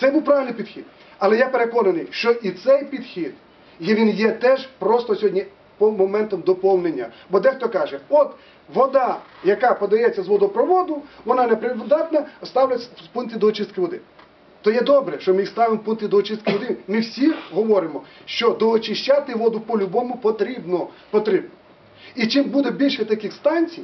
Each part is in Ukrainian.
Це був правильний підхід. Але я переконаний, що і цей підхід є, він є теж просто сьогодні по моментам доповнення. Бо дехто каже, от вода, яка подається з водопроводу, вона непридатна, ставлять в пункти до очистки води. То є добре, що ми їх ставимо в пункти до очистки води. Ми всі говоримо, що доочищати воду по-любому потрібно. потрібно. І чим буде більше таких станцій,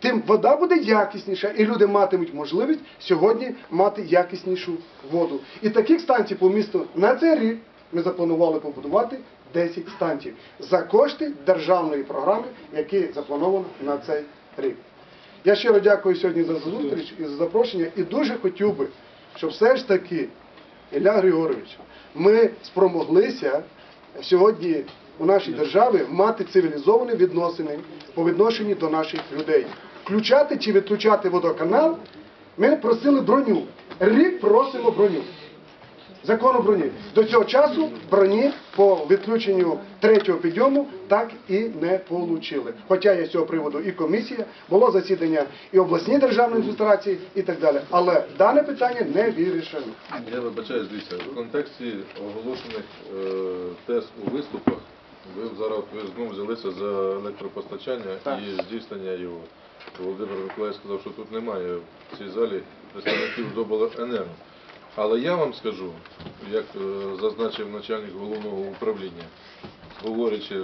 тим вода буде якісніша, і люди матимуть можливість сьогодні мати якіснішу воду. І таких станцій по місту на цей рік ми запланували побудувати 10 станцій за кошти державної програми, які заплановано на цей рік. Я щиро дякую сьогодні за зустріч і за запрошення, і дуже хотів би, щоб все ж таки, Ілля Григорович, ми спромоглися сьогодні у нашій державі мати цивілізовані відносини по відношенню до наших людей. Включати чи відключати водоканал, ми просили броню. Рік просимо броню. Закону броні. До цього часу броні по відключенню третього підйому так і не отримали. Хоча є з цього приводу і комісія, було засідання і обласні державної адміністрації і так далі. Але дане питання не вирішено. Я вибачаюсь, дивіться, в контексті оголошених е, тез у виступах, ви зараз ви знову взялися за електропостачання Так. і здійснення його. Володимир Миколаївич сказав, що тут немає в цій залі представників Добленерго. Але я вам скажу, як е, зазначив начальник головного управління, говорячи,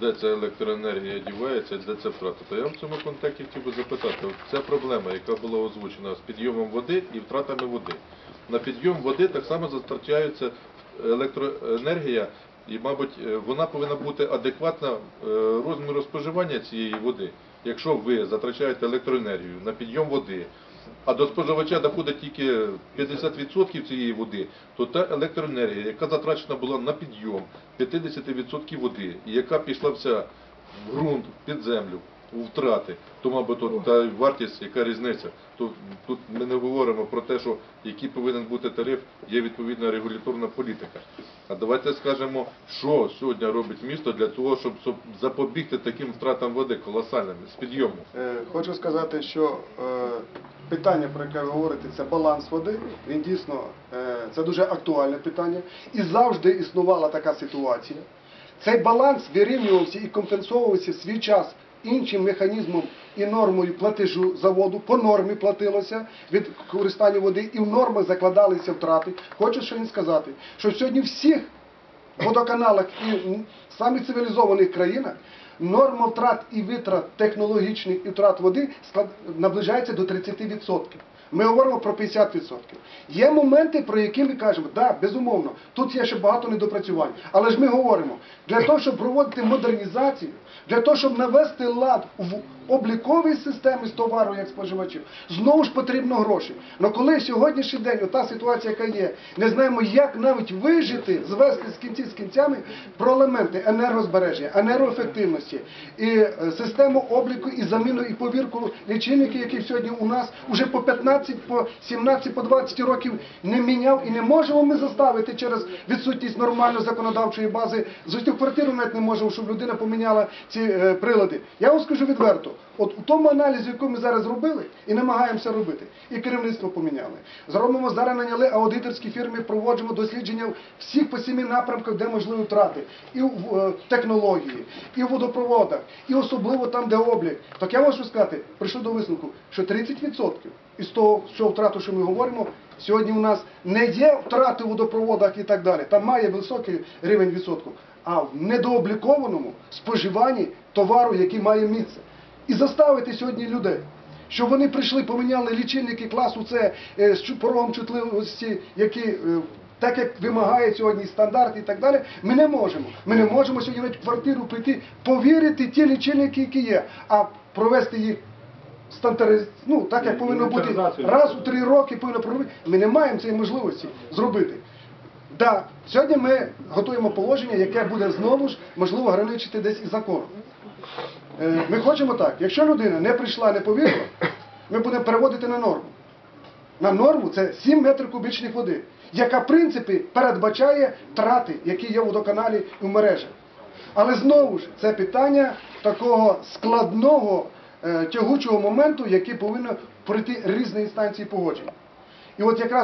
де ця електроенергія дівається, де це втрата, то я в цьому контексті хотів би запитати, от ця проблема, яка була озвучена з підйомом води і втратами води. На підйом води так само затрачається електроенергія, і, мабуть, е, вона повинна бути адекватна е, розміру споживання цієї води. Якщо ви затрачаєте електроенергію на підйом води, а до споживача доходить тільки 50% цієї води, то та електроенергія, яка затрачена була на підйом 50% води, і яка пішла вся в ґрунт, під землю, втрати, то, мабуть, та вартість, яка різниця. То тут ми не говоримо про те, що який повинен бути тариф, є відповідна регуляторна політика. А давайте скажемо, що сьогодні робить місто для того, щоб, запобігти таким втратам води колосальним з підйому. Е, Хочу сказати, що е, питання, про яке ви говорите, це баланс води. Він дійсно е, це дуже актуальне питання. І завжди існувала така ситуація. Цей баланс вирівнювався і компенсовувався в свій час іншим механізмом і нормою платежу за воду. По нормі платилося від користання води, і в нормах закладалися втрати. Хочу що він сказати, що сьогодні в всіх водоканалах і самих цивілізованих країнах норма втрат і витрат технологічних і втрат води наближається до 30%. Ми говоримо про 50%. Є моменти, про які ми кажемо, да, безумовно, тут є ще багато недопрацювань. Але ж ми говоримо, для того, щоб проводити модернізацію, для того, щоб навести лад в обліковій системі з товару як споживачів, знову ж потрібно гроші. Але коли сьогоднішній день, ота ситуація, яка є, не знаємо, як навіть вижити, звести з кінці з кінцями про елементи енергозбереження, енергоефективності і е, систему обліку і заміну і повірку лічильників, які сьогодні у нас уже по 15, по 17, по 20 років не міняв і не можемо ми заставити через відсутність нормальної законодавчої бази. В квартиру навіть не можемо, щоб людина поміняла ці е, прилади. Я вам скажу відверто, от у тому аналізі, який ми зараз зробили, і намагаємося робити, і керівництво поміняли. Зробимо зараз наняли аудиторські фірми, проводжимо дослідження всіх по семи напрямках, де можливі втрати, і в е, технології, і в водопроводах, і особливо там, де облік. Так я можу сказати, прийшли до висновку, що 30% із того, що втрату, що ми говоримо, сьогодні у нас не є втрати в водопроводах і так далі. Там має високий рівень відсотку, а в недооблікованому споживанні товару, який має місце. І заставити сьогодні людей, щоб вони прийшли, поміняли лічильники класу С е, з порогом чутливості, які е, так як вимагає сьогодні стандарт і так далі, ми не можемо. Ми не можемо сьогодні в квартиру прийти, повірити ті лічильники, які є, а провести їх стандарт, ну так як повинно бути раз у три роки повинно проробити. Ми не маємо цієї можливості зробити. Да, сьогодні ми готуємо положення, яке буде знову ж можливо граничити десь і законом. Е, Ми хочемо так, якщо людина не прийшла, не повірила, ми будемо переводити на норму. На норму це 7 метрів кубічних води, яка в принципі передбачає втрати, які є в водоканалі і в мережах. Але знову ж це питання такого складного тягучого моменту, який повинно пройти різні інстанції погодження. І от якраз